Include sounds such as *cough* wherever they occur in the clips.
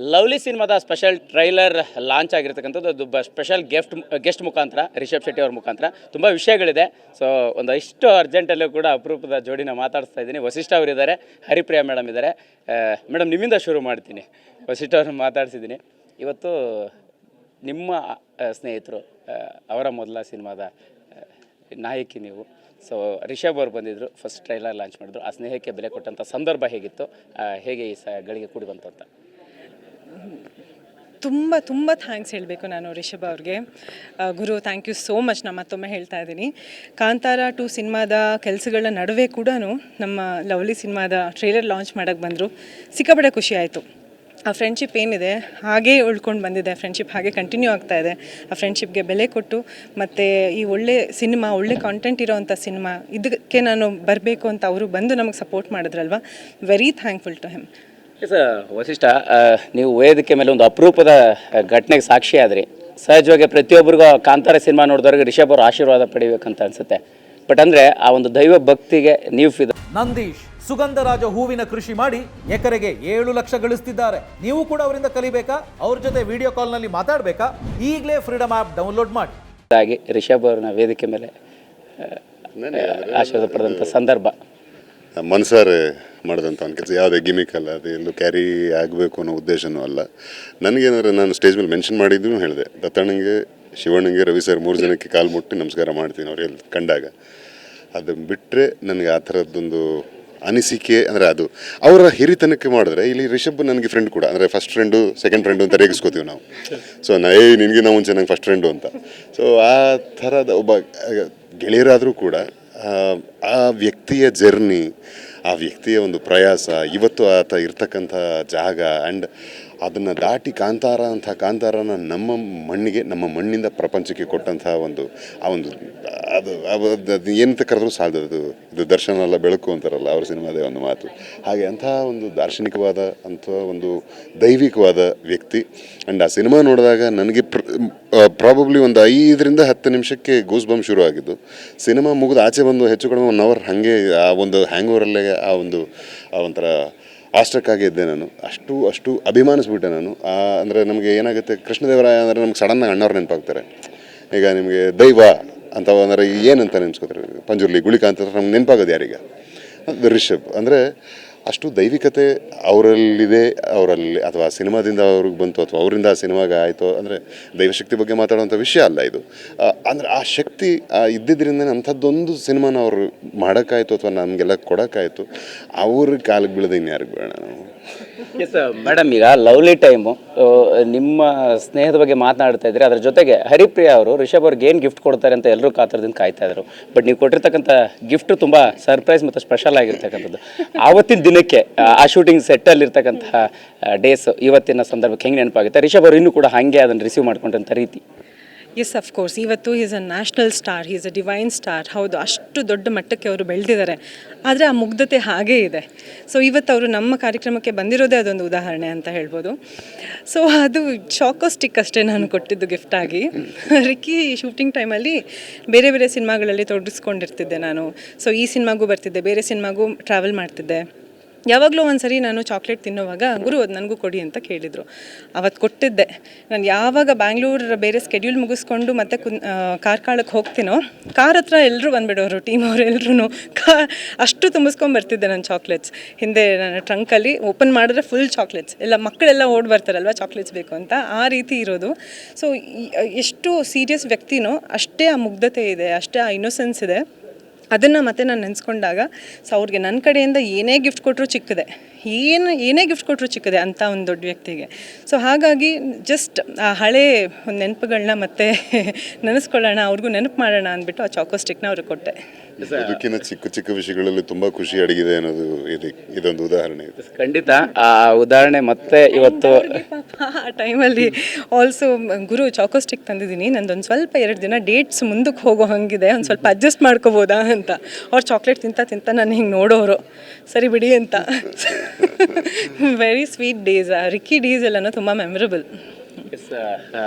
Lovely ಸಿನಿಮಾದ special trailer launch ಆಗಿರ್ತಕ್ಕಂಥದ್ದು, ಅದು ಬ ಸ್ಪೆಷಲ್ ಗೆಫ್ಟ್ ಗೆಸ್ಟ್ ಮುಖಾಂತರ, ರಿಷಬ್ ಶೆಟ್ಟಿ ಅವ್ರ ಮುಖಾಂತರ. ತುಂಬ ವಿಷಯಗಳಿದೆ. ಸೊ, ಒಂದಷ್ಟು ಅರ್ಜೆಂಟಲ್ಲೂ ಕೂಡ ಅಪರೂಪದ ಜೋಡಿನ ಮಾತಾಡಿಸ್ತಾ ಇದ್ದೀನಿ. ವಸಿಷ್ಠ ಅವರಿದ್ದಾರೆ ಹರಿಪ್ರಿಯಾ ಮೇಡಮ್ ಇದ್ದಾರೆ. ಮೇಡಮ್, ನಿಮ್ಮಿಂದ ಶುರು ಮಾಡ್ತೀನಿ. ವಸಿಷ್ಠ ಅವ್ರನ್ನ ಮಾತಾಡ್ಸಿದ್ದೀನಿ. ಇವತ್ತು ನಿಮ್ಮ ಸ್ನೇಹಿತರು ಅವರ ಮೊದಲ ಸಿನಿಮಾದ ನಾಯಕಿ ನೀವು. ಸೊ, ರಿಷಬ್ ಅವರು ಬಂದಿದ್ದರು ಫಸ್ಟ್ ಟ್ರೈಲರ್ ಲಾಂಚ್ ಮಾಡಿದ್ರು. ಆ ಸ್ನೇಹಕ್ಕೆ ಬೆಲೆ ಕೊಟ್ಟಂಥ ಸಂದರ್ಭ ಹೇಗಿತ್ತು? ಹೇಗೆ ಈ ಸ, ಗಳಿಗೆ ಕೂಡಿ ಬಂತು ತುಂಬ ತುಂಬ ಥ್ಯಾಂಕ್ಸ್ ಹೇಳಬೇಕು ನಾನು ರಿಷಬ್ ಅವ್ರಿಗೆ. ಗುರು ಥ್ಯಾಂಕ್ ಯು ಸೋ ಮಚ್ ನಾನು ಮತ್ತೊಮ್ಮೆ ಹೇಳ್ತಾ ಇದ್ದೀನಿ. ಕಾಂತಾರ ಟು ಸಿನಿಮಾದ ಕೆಲಸಗಳ ನಡುವೆ ಕೂಡ ನಮ್ಮ ಲವ್ಲಿ ಸಿನಿಮಾದ ಟ್ರೇಲರ್ ಲಾಂಚ್ ಮಾಡೋಕ್ಕೆ ಬಂದರು. ಸಿಕ್ಕಾಪಟ್ಟೆ ಖುಷಿ ಆಯಿತು. ಆ ಫ್ರೆಂಡ್ಶಿಪ್ ಏನಿದೆ, ಹಾಗೇ ಉಳ್ಕೊಂಡು ಬಂದಿದೆ. ಫ್ರೆಂಡ್ಶಿಪ್ ಹಾಗೆ ಕಂಟಿನ್ಯೂ ಆಗ್ತಾ ಇದೆ. ಆ ಫ್ರೆಂಡ್ಶಿಪ್ಗೆ ಬೆಲೆ ಕೊಟ್ಟು ಮತ್ತು ಈ ಒಳ್ಳೆ ಸಿನಿಮಾ, ಒಳ್ಳೆ ಕಾಂಟೆಂಟ್ ಇರೋವಂಥ ಸಿನಿಮಾ, ಇದಕ್ಕೆ ನಾನು ಬರಬೇಕು ಅಂತ ಅವರು ಬಂದು ನಮಗೆ support ಮಾಡಿದ್ರಲ್ವ? Very thankful to him yes Vasishta ನೀವು ವೇದಿಕೆ ಮೇಲೆ ಒಂದು ಅಪರೂಪದ ಘಟನೆಗೆ ಸಾಕ್ಷಿ ಆದ್ರಿ. ಸಹಜವಾಗಿ ಪ್ರತಿಯೊಬ್ಬರಿಗೂ ಕಾಂತಾರ ಸಿನಿಮಾ ನೋಡಿದವ್ರಿಗೆ ರಿಷಬ್ ಅವರು ಆಶೀರ್ವಾದ ಪಡಿಬೇಕಂತ ಅನ್ಸುತ್ತೆ. ಬಟ್ ಅಂದರೆ ಆ ಒಂದು ದೈವ ಭಕ್ತಿಗೆ ನೀವು ಫಿದ ನಂದೀಶ್ ಸುಗಂಧರಾಜ ಹೂವಿನ ಕೃಷಿ ಮಾಡಿ ಎಕರೆಗೆ ಏಳು ಲಕ್ಷ ಗಳಿಸ್ತಿದ್ದಾರೆ. ನೀವು ಕೂಡ ಅವರಿಂದ ಕಲಿಬೇಕಾ? ಅವ್ರ ಜೊತೆ ವಿಡಿಯೋ ಕಾಲ್ನಲ್ಲಿ ಮಾತಾಡಬೇಕಾ? ಈಗಲೇ ಫ್ರೀಡಮ್ ಆ್ಯಪ್ ಡೌನ್ಲೋಡ್ ಮಾಡಿ. ಹಾಗೆ ರಿಷಬ್ ಅವ್ರನ್ನ ವೇದಿಕೆ ಮೇಲೆ ಆಶೀರ್ವಾದ ಪಡೆದಂಥ ಸಂದರ್ಭ. ಮನಸಾರೆ ಮಾಡಿದಂಥ ಒಂದು ಕೆಲಸ. ಯಾವುದೇ ಗಿಮಿಕ್ ಅಲ್ಲ, ಅದು ಎಲ್ಲೂ ಕ್ಯಾರಿ ಆಗಬೇಕು ಅನ್ನೋ ಉದ್ದೇಶನೂ ಅಲ್ಲ. ನನಗೇನಾದ್ರೆ ನಾನು ಸ್ಟೇಜ್ ಮೇಲೆ ಮೆನ್ಷನ್ ಮಾಡಿದ್ದು ಹೇಳಿದೆ. ದತ್ತಣ್ಣಂಗೆ, ಶಿವಣ್ಣಂಗೆ, ರವಿ ಸರ್ ಮೂರು ಜನಕ್ಕೆ ಕಾಲು ಮುಟ್ಟಿ ನಮಸ್ಕಾರ ಮಾಡ್ತೀನಿ ಅವ್ರು ಎಲ್ಲಿ ಕಂಡಾಗ. ಅದು ಬಿಟ್ಟರೆ ನನಗೆ ಆ ಥರದ್ದೊಂದು ಅನಿಸಿಕೆ ಅಂದರೆ ಅದು. ಅವರ ಹಿರಿತನಕ್ಕೆ ಮಾಡಿದ್ರೆ ಇಲ್ಲಿ ರಿಷಬ್ ನನಗೆ ಫ್ರೆಂಡ್ ಕೂಡ. ಅಂದರೆ ಫಸ್ಟ್ ಫ್ರೆಂಡು ಸೆಕೆಂಡ್ ಫ್ರೆಂಡು ಅಂತ ರೇಗಿಸ್ಕೋತೀವಿ ನಾವು. ಸೊ ನಾ ಏ ನಿನಗೆ ನಾವು ಮುಂಚೆ ನಂಗೆ ಫಸ್ಟ್ ಫ್ರೆಂಡು ಅಂತ. ಸೊ ಆ ಥರದ ಒಬ್ಬ ಗೆಳೆಯರಾದರೂ ಕೂಡ ಆ, ವ್ಯಕ್ತಿಯ ಜರ್ನಿ ಆ ವ್ಯಕ್ತಿಯ ಒಂದು ಪ್ರಯಾಸ ಇವತ್ತು ಆತ ಇರ್ತಕ್ಕಂಥ ಜಾಗ ಆ್ಯಂಡ್ ಅದನ್ನು ದಾಟಿ ಕಾಂತಾರ ಅಂತ ಕಾಂತಾರನ ನಮ್ಮ ಮಣ್ಣಿಗೆ, ನಮ್ಮ ಮಣ್ಣಿಂದ ಪ್ರಪಂಚಕ್ಕೆ ಕೊಟ್ಟಂತಹ ಒಂದು, ಆ ಒಂದು, ಅದು ಅದು ಏನಂತ ಕರೆದ್ರು ಸಾಲದು, ಅದು, ಇದು ದರ್ಶನ ಅಲ್ಲ, ಬೆಳಕು ಅಂತಾರಲ್ಲ, ಅವ್ರ ಸಿನಿಮಾದೇ ಒಂದು ಮಾತು. ಹಾಗೆ ಅಂತಹ ಒಂದು ದಾರ್ಶನಿಕವಾದ, ಅಂಥ ಒಂದು ದೈವಿಕವಾದ ವ್ಯಕ್ತಿ. ಆ್ಯಂಡ್ ಆ ಸಿನಿಮಾ ನೋಡಿದಾಗ ನನಗೆ ಪ್ರಾಬಬ್ಲಿ ಒಂದು ಐದರಿಂದ ಹತ್ತು ನಿಮಿಷಕ್ಕೆ ಗೂಸ್ ಬಂಬ್ ಶುರು ಆಗಿದ್ದು. ಸಿನಿಮಾ ಮುಗಿದು ಆಚೆ ಬಂದು ಹೆಚ್ಚು ಕಡಿಮೆ ಒನ್ ಅವರ್ ಹಾಗೆ, ಆ ಒಂದು ಹ್ಯಾಂಗ್ ಓವರಲ್ಲೇ ಆ ಒಂದು, ಆ ಒಂಥರ ಆಸ್ಟ್ರಕ್ಕಾಗಿ ಇದ್ದೆ ನಾನು. ಅಷ್ಟು ಅಷ್ಟು ಅಭಿಮಾನಿಸ್ಬಿಟ್ಟೆ ನಾನು. ಅಂದರೆ ನಮಗೆ ಏನಾಗುತ್ತೆ, ಕೃಷ್ಣದೇವರಾಯ ಅಂದರೆ ನಮ್ಗೆ ಸಡನ್ನಾಗಿ ಅಣ್ಣವ್ರು ನೆನಪಾಗ್ತಾರೆ. ಈಗ ನಿಮಗೆ ದೈವ ಅಂತ ಅಂದರೆ ಏನಂತ ನೆನೆಸ್ಕೋತಾರೆ ಪಂಜುರ್ಲಿ, ಗುಳಿಕ ಅಂತ ನಮ್ಗೆ ನೆನಪಾಗೋದು ಯಾರೀಗ? ರಿಷಬ್. ಅಂದರೆ ಅಷ್ಟು ದೈವಿಕತೆ ಅವರಲ್ಲಿದೆ, ಅವರಲ್ಲಿ ಅಥವಾ ಸಿನಿಮಾದಿಂದ ಅವ್ರಿಗೆ ಬಂತು ಅಥವಾ ಅವರಿಂದ ಆ ಸಿನಿಮಾಗೆ ಆಯಿತು ಅಂದರೆ ದೈವಶಕ್ತಿ ಬಗ್ಗೆ ಮಾತಾಡುವಂಥ ವಿಷಯ ಅಲ್ಲ ಇದು. ಅಂದರೆ ಆ ಶಕ್ತಿ ಇದ್ದಿದ್ದರಿಂದ ಅಂಥದ್ದೊಂದು ಸಿನಿಮಾನ ಅವರು ಮಾಡೋಕ್ಕಾಯ್ತು ಅಥವಾ ನಮಗೆಲ್ಲ ಕೊಡೋಕ್ಕಾಯ್ತು, ಅವ್ರ ಕಾಲಿಗೆ ಬೀಳದೆ ಇನ್ಯಾರಿಗೆ ಬೇಡ ನಾವು. ಎಸ್ ಮೇಡಮ್ ಈಗ ಲವ್ಲಿ ಟೈಮು ನಿಮ್ಮ ಸ್ನೇಹದ ಬಗ್ಗೆ ಮಾತನಾಡ್ತಾ ಇದ್ರಿ ಅದ್ರ ಜೊತೆಗೆ ಹರಿಪ್ರಿಯಾ ಅವರು ರಿಷಬ್ ಅವ್ರಿಗೆ ಏನು ಗಿಫ್ಟ್ ಕೊಡ್ತಾರೆ ಅಂತ ಎಲ್ಲರೂ ಕಾತರದಿಂದ ಕಾಯ್ತಾ ಇದ್ರು. ಬಟ್ ನೀವು ಕೊಟ್ಟಿರ್ತಕ್ಕಂಥ ಗಿಫ್ಟ್ ತುಂಬ ಸರ್ಪ್ರೈಸ್ ಮತ್ತು ಸ್ಪೆಷಲ್ ಆಗಿರ್ತಕ್ಕಂಥದ್ದು. ಆವತ್ತಿನ ದಿನಕ್ಕೆ ಆ, ಶೂಟಿಂಗ್ ಸೆಟ್ಟಲ್ಲಿರ್ತಕ್ಕಂಥ ಡೇಸ್ ಇವತ್ತಿನ ಸಂದರ್ಭಕ್ಕೆ ಹೆಂಗೆ ನೆನಪಾಗುತ್ತೆ? ರಿಷಬ್ ಅವರು ಇನ್ನೂ ಕೂಡ ಹಾಗೆ ಅದನ್ನು ರಿಸೀವ್ ಮಾಡ್ಕೊಂಡಂಥ ರೀತಿ. ಎಸ್ ಅಫ್ಕೋರ್ಸ್ ಇವತ್ತು is a national star is a divine star ಹೌದು, ಅಷ್ಟು ದೊಡ್ಡ ಮಟ್ಟಕ್ಕೆ ಅವರು ಬೆಳೆದಿದ್ದಾರೆ. ಆದರೆ ಆ ಮುಗ್ಧತೆ ಹಾಗೇ ಇದೆ. ಸೊ ಇವತ್ತು ಅವರು ನಮ್ಮ ಕಾರ್ಯಕ್ರಮಕ್ಕೆ ಬಂದಿರೋದೇ ಅದೊಂದು ಉದಾಹರಣೆ ಅಂತ ಹೇಳ್ಬೋದು. ಸೊ ಅದು ಚಾಕೋ ಸ್ಟಿಕ್ ಅಷ್ಟೇ ನಾನು ಕೊಟ್ಟಿದ್ದು ಗಿಫ್ಟ್ ಆಗಿ. ರಿಕ್ಕಿ ಶೂಟಿಂಗ್ ಟೈಮಲ್ಲಿ ಬೇರೆ ಬೇರೆ ಸಿನಿಮಾಗಳಲ್ಲಿ ತೊಡಗಿಸ್ಕೊಂಡಿರ್ತಿದ್ದೆ ನಾನು. ಸೊ ಈ ಸಿನಿಮಾಗೂ ಬರ್ತಿದ್ದೆ, ಬೇರೆ ಸಿನಿಮಾಗೂ ಟ್ರಾವೆಲ್ ಮಾಡ್ತಿದ್ದೆ. ಯಾವಾಗಲೂ ಒಂದು ಸರಿ ನಾನು ಚಾಕ್ಲೇಟ್ ತಿನ್ನೋವಾಗ ಗುರು ಅದು ನನಗೂ ಕೊಡಿ ಅಂತ ಕೇಳಿದರು. ಅವತ್ತು ಕೊಟ್ಟಿದ್ದೆ. ನಾನು ಯಾವಾಗ ಬ್ಯಾಂಗ್ಳೂರ್ ಬೇರೆ ಸ್ಕೆಡ್ಯೂಲ್ ಮುಗಿಸ್ಕೊಂಡು ಮತ್ತೆ ಕುನ್ ಕಾರ್ಕಳಕ್ಕೆ ಹೋಗ್ತೀನೋ, ಕಾರ್ ಹತ್ರ ಎಲ್ಲರೂ ಬಂದುಬಿಡೋರು ಟೀಮ್ ಅವ್ರು ಎಲ್ಲರೂ ಕಾ, ಅಷ್ಟು ತುಂಬಿಸ್ಕೊಂಡು ಬರ್ತಿದ್ದೆ ನಾನು ಚಾಕ್ಲೇಟ್ಸ್ ಹಿಂದೆ ನನ್ನ ಟ್ರಂಕಲ್ಲಿ ಓಪನ್ ಮಾಡಿದ್ರೆ ಫುಲ್ ಚಾಕ್ಲೇಟ್ಸ್ ಎಲ್ಲ ಮಕ್ಕಳೆಲ್ಲ ಓಡ್ ಬರ್ತಾರಲ್ವ ಚಾಕ್ಲೇಟ್ಸ್ ಬೇಕು ಅಂತ? ಆ ರೀತಿ ಇರೋದು. ಸೊ ಎಷ್ಟು ಸೀರಿಯಸ್ ವ್ಯಕ್ತಿನೋ ಅಷ್ಟೇ ಆ ಮುಗ್ಧತೆ ಇದೆ, ಅಷ್ಟೇ ಆ ಇನ್ನೋಸೆನ್ಸ್ ಇದೆ. ಅದನ್ನು ಮತ್ತೆ ನಾನು ನೆನೆಸ್ಕೊಂಡಾಗ, ಸೊ, ಅವ್ರಿಗೆ ನನ್ನ ಕಡೆಯಿಂದ ಏನೇ ಗಿಫ್ಟ್ ಕೊಟ್ಟರು ಚಿಕ್ಕದೆ. ಏನು, ಏನೇ ಗಿಫ್ಟ್ ಕೊಟ್ಟರು ಚಿಕ್ಕದೆ, ಅಂತ ಒಂದು ದೊಡ್ಡ ವ್ಯಕ್ತಿಗೆ. ಸೊ ಹಾಗಾಗಿ ಜಸ್ಟ್ ಆ ಹಳೆ ನೆನಪುಗಳನ್ನ ಮತ್ತೆ *laughs* ನೆನೆಸ್ಕೊಳ್ಳೋಣ, ಅವ್ರಿಗೂ ನೆನಪು ಮಾಡೋಣ ಅಂದ್ಬಿಟ್ಟು ಆ ಚಾಕೋ ಸ್ಟಿಕ್ನ ಅವ್ರಿಗೆ ಕೊಟ್ಟೆ. ಬದುಕಿನ ಚಿಕ್ಕ ಚಿಕ್ಕ ವಿಷಯಗಳಲ್ಲಿ ತುಂಬ ಖುಷಿ ಅಡಗಿದೆ ಅನ್ನೋದು ಇದು ಇದೊಂದು ಉದಾಹರಣೆ ಇದೆ. ಖಂಡಿತ. ಆ ಉದಾಹರಣೆ ಮತ್ತೆ ಇವತ್ತು ಆ ಟೈಮಲ್ಲಿ ಆಲ್ಸೋ ಗುರು ಚಾಕೋಸ್ಟಿಕ್ ತಂದಿದ್ದೀನಿ. ನಂದೊಂದು ಸ್ವಲ್ಪ ಎರಡು ದಿನ ಡೇಟ್ಸ್ ಮುಂದಕ್ಕೆ ಹೋಗೋ ಹಂಗಿದೆ. ಒಂದು ಸ್ವಲ್ಪ ಅಡ್ಜಸ್ಟ್ ಮಾಡ್ಕೋಬೋದಾ ಅಂತ. ಅವ್ರು ಚಾಕ್ಲೇಟ್ ತಿಂತ ತಿಂತ ನಾನು ಹಿಂಗೆ ನೋಡೋರು. ಸರಿ ಬಿಡಿ ಅಂತ. Very sweet days Ricky days ಎಲ್ಲನೂ ತುಂಬ ಮೆಮೊರಬಲ್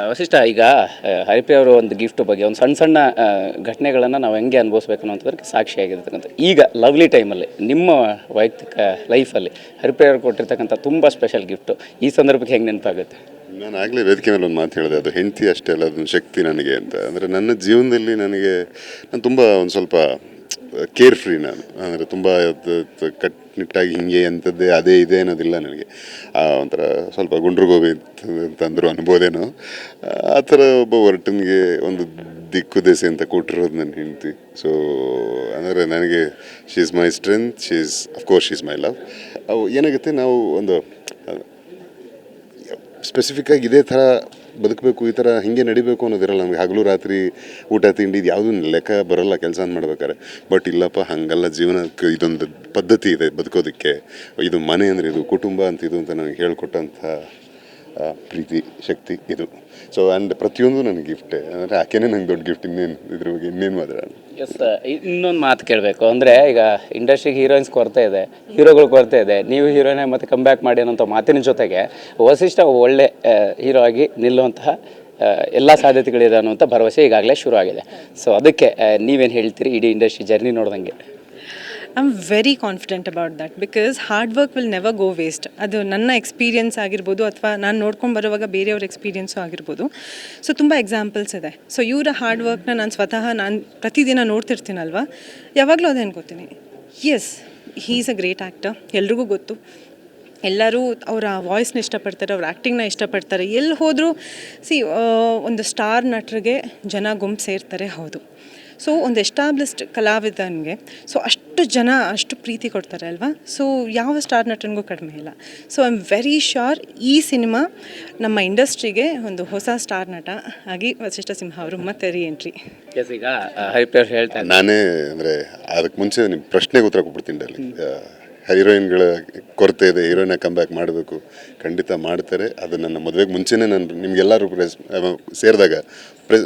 ವಸಿಷ್ಠ, ಈಗ ಹರಿಪ್ರಿಯ ಅವರು ಒಂದು ಗಿಫ್ಟ್ ಬಗ್ಗೆ, ಒಂದು ಸಣ್ಣ ಸಣ್ಣ ಘಟನೆಗಳನ್ನು ನಾವು ಹೆಂಗೆ ಅನುಭವಿಸ್ಬೇಕು ಅನ್ನೋದಕ್ಕೆ ಸಾಕ್ಷಿಯಾಗಿರ್ತಕ್ಕಂಥ ಈಗ ಲವ್ಲಿ ಟೈಮಲ್ಲಿ ನಿಮ್ಮ ವೈಯಕ್ತಿಕ ಲೈಫಲ್ಲಿ ಹರಿಪ್ರಿಯ ಅವರು ಕೊಟ್ಟಿರ್ತಕ್ಕಂಥ ತುಂಬ ಸ್ಪೆಷಲ್ ಗಿಫ್ಟು ಈ ಸಂದರ್ಭಕ್ಕೆ ಹೆಂಗೆ ನೆನಪಾಗುತ್ತೆ? ನಾನು ಆಗಲೇ ವೇದಿಕೆ ಮೇಲೆ ಒಂದು ಮಾತು ಹೇಳಿದೆ, ಅದು ಹೆಂಡತಿ ಅಷ್ಟೇ ಅಲ್ಲ, ಅದೊಂದು ಶಕ್ತಿ ನನಗೆ ಅಂತ. ಅಂದರೆ ನನ್ನ ಜೀವನದಲ್ಲಿ ನನಗೆ, ನಾನು ತುಂಬ ಒಂದು ಸ್ವಲ್ಪ ಕೇರ್ ಫ್ರೀ ನಾನು. ಅಂದರೆ ತುಂಬ ಕಟ್ನಿಟ್ಟಾಗಿ ಹಿಂಗೆ ಅಂಥದ್ದೇ ಅದೇ ಇದೆ ಅನ್ನೋದಿಲ್ಲ ನನಗೆ. ಒಂಥರ ಸ್ವಲ್ಪ ಗುಂಡ್ರಗೋಬಿ ಅಂತಂದರು ಅಂತ- ಅಂತಂದ್ರು ಅನ್ಬೋದೇನೋ. ಆ ಥರ ಒಬ್ಬ ಹೊರಟನಿಗೆ ಒಂದು ದಿಕ್ಕು ದೆಸೆ ಅಂತ ಕೊಟ್ಟಿರೋದು ನನ್ನ ಹೆಂಡತಿ. ಸೊ ಅಂದರೆ ನನಗೆ she is my strength she is of course she is my love ಅವು ಏನಾಗುತ್ತೆ, ನಾವು ಒಂದು ಸ್ಪೆಸಿಫಿಕ್ಕಾಗಿ ಇದೇ ಥರ ಬದುಕಬೇಕು, ಈ ಥರ ಹಿಂಗೆ ನಡಿಬೇಕು ಅನ್ನೋದಿರಲ್ಲ ನಮಗೆ. ಹಗಲು ರಾತ್ರಿ ಊಟ ತಿಂಡಿ ಇದು ಯಾವುದೂ ಲೆಕ್ಕ ಬರೋಲ್ಲ, ಕೆಲಸ ಮಾಡ್ಬೇಕಾದ್ರೆ. ಬಟ್ ಇಲ್ಲಪ್ಪ, ಹಾಗಲ್ಲ, ಜೀವನಕ್ಕೆ ಇದೊಂದು ಪದ್ಧತಿ ಇದೆ ಬದುಕೋದಕ್ಕೆ. ಇದು ಮನೆ ಅಂದರೆ ಇದು ಕುಟುಂಬ ಅಂತ ಇದು ಅಂತ ನನಗೆ ಹೇಳ್ಕೊಟ್ಟಂಥ ಪ್ರೀತಿ, ಶಕ್ತಿ, ಇದು. ಸೊ ಆ್ಯಂಡ್ ಪ್ರತಿಯೊಂದು ನನಗೆ ಗಿಫ್ಟ್ ಅಂದರೆ ಆಕೆನೇ ನಂಗೆ ದೊಡ್ಡ ಗಿಫ್ಟ್ ಇನ್ನೇನು, ಇದ್ರ ಬಗ್ಗೆ ಇನ್ನೇನು ಮಾತಾಡೋಣ? ಎಸ್ ಇನ್ನೊಂದು ಮಾತು ಕೇಳಬೇಕು. ಅಂದರೆ ಈಗ ಇಂಡಸ್ಟ್ರಿಗೆ ಹೀರೋಯಿನ್ಸ್ ಕೊರತೆ ಇದೆ, ಹೀರೋಗಳು ಕೊರತೆ ಇದೆ. ನೀವು ಹೀರೋಯಿನ್ ಮತ್ತೆ ಕಮ್ ಬ್ಯಾಕ್ ಮಾಡಿ ಅನ್ನೋಂಥ ಮಾತಿನ ಜೊತೆಗೆ ವಸಿಷ್ಠ ಒಳ್ಳೆ ಹೀರೋ ಆಗಿ ನಿಲ್ಲುವಂತಹ ಎಲ್ಲ ಸಾಧ್ಯತೆಗಳಿದೆ ಅನ್ನುವಂಥ ಭರವಸೆ ಈಗಾಗಲೇ ಶುರು ಆಗಿದೆ ಸೊ ಅದಕ್ಕೆ ನೀವೇನು ಹೇಳ್ತೀರಿ? ಇಡೀ ಇಂಡಸ್ಟ್ರಿ ಜರ್ನಿ ನೋಡ್ದಂಗೆ. Am very confident about that because hard work will never go waste ಅದು ನನ್ನ ಎಕ್ಸ್ಪೀರಿಯೆನ್ಸ್ ಆಗಿರ್ಬೋದು ಅಥವಾ ನಾನು ನೋಡ್ಕೊಂಡು ಬರುವಾಗ ಬೇರೆಯವ್ರ ಎಕ್ಸ್ಪೀರಿಯನ್ಸು ಆಗಿರ್ಬೋದು. ಸೊ ತುಂಬ ಎಕ್ಸಾಂಪಲ್ಸ್ ಇದೆ. ಸೊ ಇವರ ಹಾರ್ಡ್ ವರ್ಕ್ನ ನಾನು ಸ್ವತಃ ನಾನು ಪ್ರತಿದಿನ ನೋಡ್ತಿರ್ತೀನಲ್ವ? ಯಾವಾಗಲೂ ಅದೇ ಅನ್ಕೋತೀನಿ yes is a great actor ಎಲ್ರಿಗೂ ಗೊತ್ತು. ಎಲ್ಲರೂ ಅವರ ವಾಯ್ಸ್ನ ಇಷ್ಟಪಡ್ತಾರೆ, ಅವ್ರ ಆ್ಯಕ್ಟಿಂಗ್ನ ಇಷ್ಟಪಡ್ತಾರೆ. ಎಲ್ಲಿ ಹೋದರೂ ಸಿ ಒಂದು ಸ್ಟಾರ್ ನಟರಿಗೆ ಜನ ಗುಂಪು ಸೇರ್ತಾರೆ, ಹೌದು. ಸೊ ಒಂದು ಎಸ್ಟಾಬ್ಲಿಷ್ಡ್ ಕಲಾವಿದನಿಗೆ ಸೊ ಅಷ್ಟು ಜನ ಅಷ್ಟು ಪ್ರೀತಿ ಕೊಡ್ತಾರೆ ಅಲ್ವಾ? ಸೊ ಯಾವ ಸ್ಟಾರ್ ನಟನಿಗೂ ಕಡಿಮೆ ಇಲ್ಲ. So I am very sure ಈ ಸಿನಿಮಾ ನಮ್ಮ ಇಂಡಸ್ಟ್ರಿಗೆ ಒಂದು ಹೊಸ ಸ್ಟಾರ್ ನಟ ಆಗಿ ವಸಿಷ್ಠ ಸಿಂಹ ಅವರು ಮತ್ತೆ ರೀ ಎಂಟ್ರಿ ಎಸ್ ಈಗ ನಾನೇ ಅಂದರೆ ಅದಕ್ಕೆ ಮುಂಚೆ ನಿಮ್ಮ ಪ್ರಶ್ನೆಗೆ ಉತ್ತರ ಕೊಟ್ಬಿಡ್ತೀನಿ ಅಲ್ಲಿ. ಹೀರೋಯಿನ್ಗಳ ಕೊರತೆ ಇದೆ ಹೀರೋಯಿನ ಬ್ಯಾಕ್ ಮಾಡಬೇಕು ಖಂಡಿತ ಮಾಡ್ತಾರೆ. ಅದು ನನ್ನ ಮದುವೆಗೆ ಮುಂಚೆನೇ ನಾನು ನಿಮಗೆಲ್ಲರೂ ಪ್ರೆಸ್ ಸೇರಿದಾಗ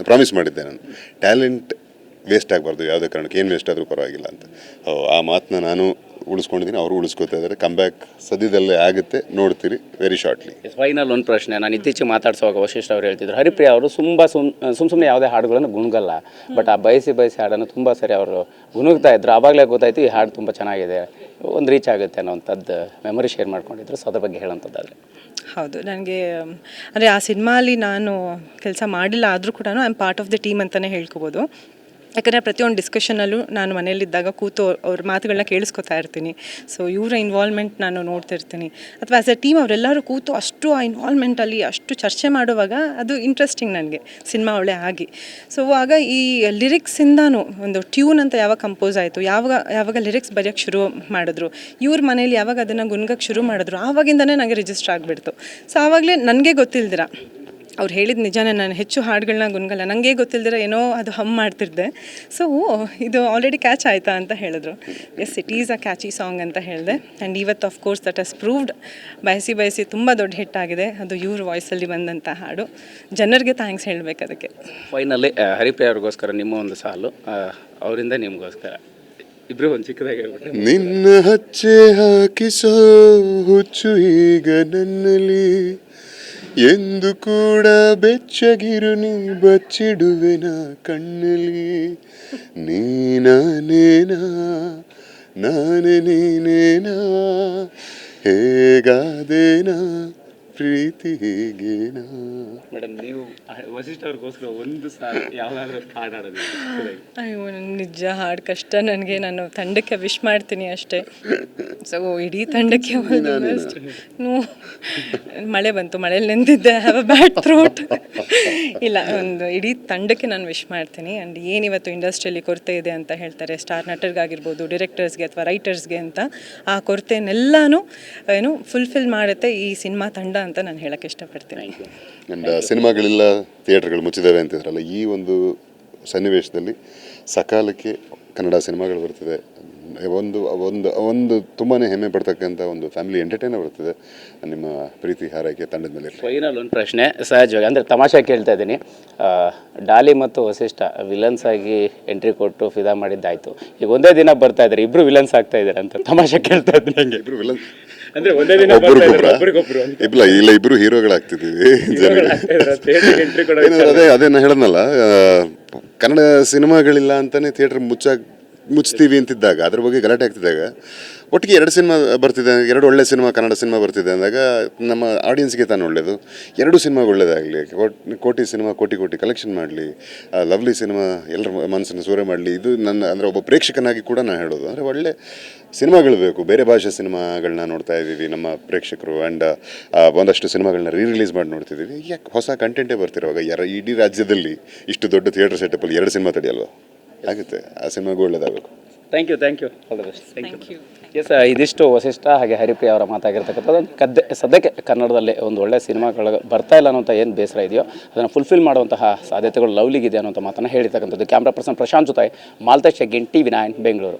ಪ್ರಾಮಿಸ್ ಮಾಡಿದ್ದೆ ನಾನು. ಟ್ಯಾಲೆಂಟ್ ವೇಸ್ಟ್ ಆಗಬಾರ್ದು ಯಾವುದೇ ಕಾರಣಕ್ಕೆ ಏನು ವೇಸ್ಟ್ ಆದರೂ ಪರವಾಗಿಲ್ಲ ಅಂತ. ಆ ಮಾತನ್ನ ನಾನು ಉಳಿಸ್ಕೊಂಡಿದ್ದೀನಿ ಅವರು ಉಳಿಸ್ಕೊತಾ ಇದ್ದಾರೆ. ಬ್ಯಾಕ್ ಸದ್ಯದಲ್ಲೇ ಆಗುತ್ತೆ ನೋಡ್ತೀರಿ ವೆರಿ ಶಾರ್ಟ್ಲಿ ಫೈನಲ್ ಒಂದು ಪ್ರಶ್ನೆ. ನಾನು ಇತ್ತೀಚೆಗೆ ಮಾತಾಡ್ಸೋವಾಗ ವಶಿಷ್ಠ ಅವರು ಹೇಳ್ತಿದ್ರು ಹರಿಪ್ರಿಯ ಅವರು ತುಂಬ ಸುಮ್ ಸುಮ್ ಸುಮ್ಮನೆ ಯಾವುದೇ ಹಾಡುಗಳನ್ನು ಗುಣಗಲ್ಲ ಬಟ್ ಆ ಬಯಸಿ ಬಯಸಿ ಹಾಡನ್ನು ತುಂಬ ಸರಿ ಅವರು ಗುಣಗ್ತಾ ಇದ್ರು. ಆವಾಗಲೇ ಗೊತ್ತಾಯ್ತು ಈ ಹಾಡು ತುಂಬ ಚೆನ್ನಾಗಿದೆ ಒಂದು ರೀಚ್ ಆಗುತ್ತೆ ಅನ್ನೋವಂಥದ್ದು ಮೆಮೊರಿ ಶೇರ್ ಮಾಡ್ಕೊಂಡಿದ್ರು. ಸೊ ಅದ್ರ ಬಗ್ಗೆ ಹೇಳೋಂಥದ್ದಾದ್ರೆ ಹೌದು ನನಗೆ ಅಂದರೆ ಆ ಸಿನಿಮಾಲಿ ನಾನು ಕೆಲಸ ಮಾಡಿಲ್ಲ ಆದರೂ ಕೂಡ I am part of the team ಅಂತಲೇ ಹೇಳ್ಕೊಬೋದು. ಯಾಕಂದರೆ ಪ್ರತಿಯೊಂದು ಡಿಸ್ಕಷನಲ್ಲೂ ನಾನು ಮನೇಲಿದ್ದಾಗ ಕೂತು ಅವ್ರ ಮಾತುಗಳನ್ನ ಕೇಳಿಸ್ಕೊತಾ ಇರ್ತೀನಿ. ಸೊ ಇವರ ಇನ್ವಾಲ್ವ್ಮೆಂಟ್ ನಾನು ನೋಡ್ತಿರ್ತೀನಿ ಅಥವಾ ಆ್ಯಸ್ ಎ ಟೀಮ್ ಅವರೆಲ್ಲರೂ ಕೂತು ಅಷ್ಟು ಆ ಇನ್ವಾಲ್ವ್ಮೆಂಟಲ್ಲಿ ಅಷ್ಟು ಚರ್ಚೆ ಮಾಡುವಾಗ ಅದು ಇಂಟ್ರೆಸ್ಟಿಂಗ್ ನನಗೆ. ಸಿನಿಮಾ ಒಳ್ಳೆ ಆಗಿ. ಸೊ ಆಗ ಈ ಲಿರಿಕ್ಸಿಂದನೂ ಒಂದು ಟ್ಯೂನ್ ಅಂತ ಯಾವಾಗ ಕಂಪೋಸ್ ಆಯಿತು, ಯಾವಾಗ ಯಾವಾಗ ಲಿರಿಕ್ಸ್ ಬರೆಯೋಕ್ಕೆ ಶುರು ಮಾಡಿದ್ರು, ಇವ್ರ ಮನೇಲಿ ಯಾವಾಗ ಅದನ್ನು ಗುನ್ಗಕ್ಕೆ ಶುರು ಮಾಡಿದ್ರು, ಆವಾಗಿಂದನೇ ನನಗೆ ರಿಜಿಸ್ಟರ್ ಆಗಿಬಿಡ್ತು. ಸೊ ಆವಾಗಲೇ ನನಗೆ ಗೊತ್ತಿಲ್ದಿರ. ಅವ್ರು ಹೇಳಿದ ನಿಜಾನೇ ನಾನು ಹೆಚ್ಚು ಹಾಡುಗಳನ್ನ ಗುನ್ಗಲ್ಲ. ನನಗೆ ಗೊತ್ತಿಲ್ದಿರ ಏನೋ ಅದು ಹಮ್ ಮಾಡ್ತಿದ್ದೆ ಸೊ ಇದು ಆಲ್ರೆಡಿ ಕ್ಯಾಚ್ ಆಯಿತಾ ಅಂತ ಹೇಳಿದ್ರು. Yes it is a catchy song ಅಂತ ಹೇಳಿದೆ. ಆ್ಯಂಡ್ ಇವತ್ತು of course that has proved ಬಯಸಿ ಬಯಸಿ ತುಂಬ ದೊಡ್ಡ ಹಿಟ್ ಆಗಿದೆ. ಅದು ಇವ್ರ ವಾಯ್ಸಲ್ಲಿ ಬಂದಂಥ ಹಾಡು. ಜನರಿಗೆ ಥ್ಯಾಂಕ್ಸ್ ಹೇಳಬೇಕು ಅದಕ್ಕೆ. ಫೈನಲಿ ಹರಿಪ್ರಿಯ ಅವ್ರಿಗೋಸ್ಕರ ನಿಮ್ಮ ಒಂದು ಸಾಲು. ಅವರಿಂದ ನಿಮಗೋಸ್ಕರ. ಇಬ್ರು ಒಂದು ಚಿಕ್ಕದಾಗಿ ನಿನ್ನ ಹಚ್ಚೆ ಹಾಕಿಸೋ ಹುಚ್ಚು ಈಗ ನನ್ನಲ್ಲಿ. ಎಂದು ಕೂಡ ಬೆಚ್ಚಗಿರು ನೀ ಬಚ್ಚಿಡುವೆನ ಕಣ್ಣಲ್ಲಿ ನೀನಾನೇನಾ ನಾನೇ ನೀನೇನಾ ಹೇಗಾದೇನಾ ಪ್ರೀತಿ ಹೀಗೇನಾ? ಮೇಡಮ್ ನೀವು ವಸಿಷ್ಠ ಅವ್ರಿಗೋಸ್ಕರ ಒಂದು ಸಾರಿ ಯಾವ್ದಾದ್ರು ಹಾಡು ಹಾಡೋದು ಅಯ್ಯೋ ನಂಗ್ ನಿಜ ಹಾಡು ಕಷ್ಟ ನನಗೆ. ನಾನು ತಂಡಕ್ಕೆ ವಿಶ್ ಮಾಡ್ತೀನಿ ಅಷ್ಟೇ. ಸೊ ಇಡೀ ತಂಡಕ್ಕೆ. ನೋ ಮಳೆ ಬಂತು ಮಳೇಲಿ ನಿಂತಿದ್ದೆ. ಹ್ಯಾವ್ ಅ ಬ್ಯಾಡ್ ಥ್ರೋಟ್ ಇಲ್ಲ ಒಂದು ಇಡೀ ತಂಡಕ್ಕೆ ನಾನು ವಿಶ್ ಮಾಡ್ತೀನಿ. ಆ್ಯಂಡ್ ಏನಿವತ್ತು ಇಂಡಸ್ಟ್ರಿಯಲ್ಲಿ ಕೊರತೆ ಇದೆ ಅಂತ ಹೇಳ್ತಾರೆ ಸ್ಟಾರ್ ನಟರಿಗಾಗಿರ್ಬೋದು ಡಿರೆಕ್ಟರ್ಸ್ಗೆ ಅಥವಾ ರೈಟರ್ಸ್ಗೆ ಅಂತ ಆ ಕೊರತೆನೆಲ್ಲನೂ ಏನು ಫುಲ್ಫಿಲ್ ಮಾಡುತ್ತೆ ಈ ಸಿನಿಮಾ ತಂಡ ಅಂತ ನಾನು ಹೇಳಕ್ಕೆ ಇಷ್ಟಪಡ್ತೀನಿ. ಆ್ಯಂಡ್ ಸಿನಿಮಾಗಳೆಲ್ಲ ಥಿಯೇಟರ್ಗಳು ಮುಚ್ಚಿದ್ದಾವೆ ಅಂತಿದ್ರಲ್ಲ ಈ ಒಂದು ಸನ್ನಿವೇಶದಲ್ಲಿ ಸಕಾಲಕ್ಕೆ ಕನ್ನಡ ಸಿನಿಮಾಗಳು ಬರ್ತಿದೆ ಒಂದು ಒಂದು ಒಂದು ತುಂಬಾ ಹೆಮ್ಮೆ ಪಡ್ತಕ್ಕಂಥ ಒಂದು ಫ್ಯಾಮಿಲಿ ಎಂಟರ್ಟೈನರ್ ಬರ್ತದೆ ನಿಮ್ಮ ಪ್ರೀತಿ ಹಾರೈಕೆ ತಂಡದ ಮೇಲೆ ಇರ್ಲಿ. ಫೈನಲ್ ಒಂದು ಪ್ರಶ್ನೆ ಸಹಜವಾಗಿ ಅಂದರೆ ತಮಾಷೆ ಕೇಳ್ತಾ ಇದ್ದೀನಿ. ಡಾಲಿ ಮತ್ತು ವಸಿಷ್ಠ ವಿಲನ್ಸ್ ಆಗಿ ಎಂಟ್ರಿ ಕೊಟ್ಟು ಫಿದಾ ಮಾಡಿದ್ದಾಯ್ತು. ಈಗ ಒಂದೇ ದಿನ ಬರ್ತಾ ಇದ್ದಾರೆ ಇಬ್ಬರು ವಿಲನ್ಸ್ ಆಗ್ತಾ ಇದ್ದಾರೆ ಅಂತ ತಮಾಷೆ ಕೇಳ್ತಾ ಇದ್ದೀನಿ. ನನಗೆ ಇಬ್ಬರು ವಿಲನ್ ಅಂದ್ರೆ ಒಂದೇ ದಿನ ಒಬ್ರಿಗೊಬ್ರ? ಇಲ್ಲ ಇಲ್ಲ ಇಬ್ರು ಹೀರೋಗಳಾಗ್ತಿದ್ದೀವಿ ಅದೇ ಅದೇ ನಾ ಹೇಳದ್ನಲ್ಲ ಕನ್ನಡ ಸಿನಿಮಾಗಳಿಲ್ಲ ಅಂತಾನೆ ಥಿಯೇಟರ್ ಮುಚ್ಚ ಮುಚ್ತೀವಿ ಅಂತಿದ್ದಾಗ ಅದ್ರ ಬಗ್ಗೆ ಗಲಾಟೆ ಆಗ್ತಿದ್ದಾಗ ಒಟ್ಟಿಗೆ ಎರಡು ಸಿನಿಮಾ ಬರ್ತಿದೆ ಎರಡು ಒಳ್ಳೆ ಸಿನಿಮಾ ಕನ್ನಡ ಸಿನಿಮಾ ಬರ್ತಿದೆ ಅಂದಾಗ ನಮ್ಮ ಆಡಿಯನ್ಸ್ಗೆ ತಾನು ಒಳ್ಳೆಯದು ಎರಡು ಸಿನಿಮಾ ಒಳ್ಳೇದಾಗಲಿ ಕೋಟಿ ಸಿನಿಮಾ ಕೋಟಿ ಕೋಟಿ ಕಲೆಕ್ಷನ್ ಮಾಡಲಿ ಲವ್ಲಿ ಸಿನಿಮಾ ಎಲ್ಲರ ಮನಸ್ಸನ್ನು ಸೂರೆ ಮಾಡಲಿ ಇದು ನನ್ನ ಅಂದರೆ ಒಬ್ಬ ಪ್ರೇಕ್ಷಕನಾಗಿ ಕೂಡ ನಾನು ಹೇಳೋದು. ಅಂದರೆ ಒಳ್ಳೆ ಸಿನಿಮಾಗಳು ಬೇಕು. ಬೇರೆ ಭಾಷೆ ಸಿನಿಮಾಗಳನ್ನ ನೋಡ್ತಾ ಇದ್ದೀವಿ ನಮ್ಮ ಪ್ರೇಕ್ಷಕರು ಆ್ಯಂಡ್ ಒಂದಷ್ಟು ಸಿನಿಮಾಗಳನ್ನ ರೀ ರಿಲೀಸ್ ಮಾಡಿ ನೋಡ್ತಿದ್ದೀವಿ. ಯಾಕೆ ಹೊಸ ಕಂಟೆಂಟೇ ಬರ್ತಿರುವಾಗ ಯಾರ ಇಡೀ ರಾಜ್ಯದಲ್ಲಿ ಇಷ್ಟು ದೊಡ್ಡ ಥಿಯೇಟರ್ ಸೆಟಪಲ್ಲಿ ಎರಡು ಸಿನಿಮಾ ತಡೆಯಲ್ವ? ಆಗುತ್ತೆ. ಆ ಸಿನಿಮಾಗೂ ಒಳ್ಳೆಯದಾಗಬೇಕು thank you thank you all the best thank you yes ಇದಿಷ್ಟು ವಸಿಷ್ಠ ಹಾಗೆ ಹರಿಪ್ರಿಯ ಅವರ ಮಾತಾಗಿರ್ತಕ್ಕಂಥದ್ದು. ಕದ್ದೆ, ಸದ್ಯಕ್ಕೆ ಕನ್ನಡದಲ್ಲಿ ಒಂದು ಒಳ್ಳೆ ಸಿನಿಮಾಗಳು ಬರ್ತಾ ಇಲ್ಲ ಅನ್ನೋಂಥ ಏನು ಬೇಸರ ಇದೆಯೋ, ಅದನ್ನು ಫುಲ್ಫಿಲ್ ಮಾಡುವಂತಹ ಸಾಧ್ಯತೆಗಳು ಲವ್ಲಿಗಿದೆ ಅನ್ನೋಂಥ ಮಾತನ್ನು ಹೇಳಿರ್ತಕ್ಕಂಥದ್ದು. ಕ್ಯಾಮ್ರಾ ಪರ್ಸನ್ ಪ್ರಶಾಂತ್ ಜೊತೆ ಮಾಲ್ತೇಶ್ ಶೆಗ್ಗಿನ್, ಟಿ ವಿ ಬೆಂಗಳೂರು.